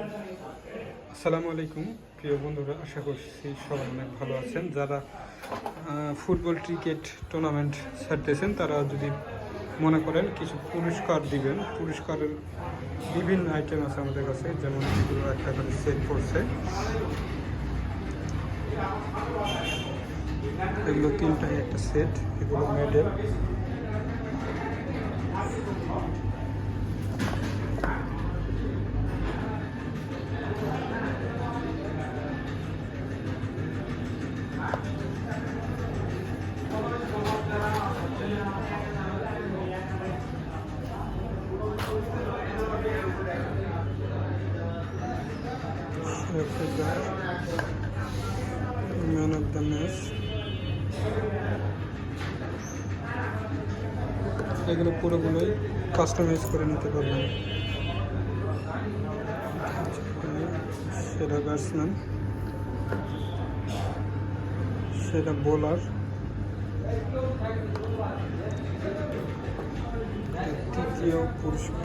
আসসালামু আলাইকুম, প্রিয় বন্ধুরা, আশা করছি সবাই অনেক ভালো আছেন। যারা ফুটবল ক্রিকেট টুর্নামেন্ট ছাড়তেছেন, তারা যদি মনে করেন কিছু পুরস্কার দিবেন, পুরস্কারের বিভিন্ন আইটেম আছে আমাদের কাছে, যেমন একটা করে সেট করছে। এগুলো তিনটাই একটা সেট এগুলো মেডেল এগুলো পুরোগুলোই কাস্টমাইজ করে নিতে পারবেন। সেটা batsman şeyden bolar. Titriyor, kuruşuyor.